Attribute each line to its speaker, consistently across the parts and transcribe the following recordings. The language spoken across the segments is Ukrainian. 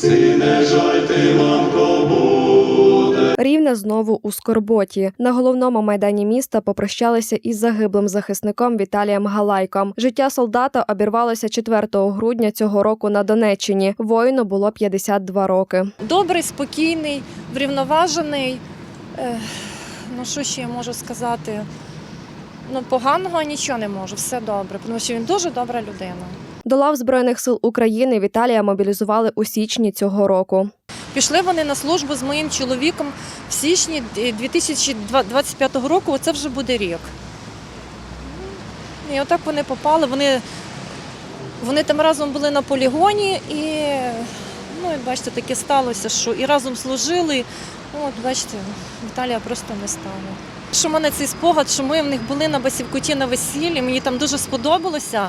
Speaker 1: сине жаль мамко, буде. Рівне знову у Скорботі. На головному майдані міста попрощалися із загиблим захисником Віталієм Галайком. Життя солдата обірвалося 4 грудня цього року на Донеччині. Воїну було 52 роки.
Speaker 2: Добрий, спокійний, врівноважений. Ну що ще я можу сказати? Ну поганого нічого не можу. Все добре, тому що він дуже добра людина.
Speaker 1: До лав збройних сил України Віталія мобілізували у січні цього року.
Speaker 2: Пішли вони на службу з моїм чоловіком в січні 2025 року, оце вже буде рік. І отак вони попали. Вони, вони там разом були на полігоні і, ну, і бачите, таке сталося, що і разом служили. От бачите, Віталія просто не стало. Що в мене цей спогад, що ми в них були на Басівкуті на весіллі, мені там дуже сподобалося.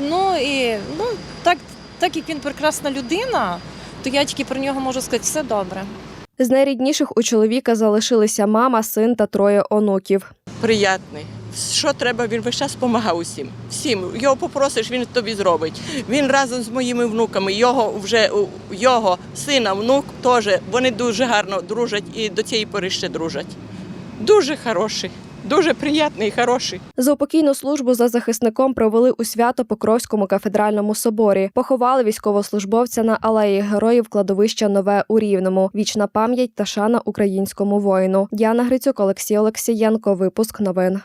Speaker 2: Ну і ну, так, так як він прекрасна людина, то я тільки про нього можу сказати все добре.
Speaker 1: З найрідніших у чоловіка залишилися мама, син та троє онуків.
Speaker 3: приятний. Що треба, він весь час допомагав усім. Всім. Його попросиш, він тобі зробить. Він разом з моїми внуками, його вже у- його сина, внук теж, вони дуже гарно дружать і до цієї пори ще дружать. Дуже хороший, дуже приємний, хороший.
Speaker 1: Заупокійну службу за захисником провели у Свято-Покровському кафедральному соборі. Поховали військовослужбовця на алеї героїв кладовища Нове у Рівному. Вічна пам'ять та шана українському воїну. Діана Грицюк, Олексій Олексієнко. Випуск новин.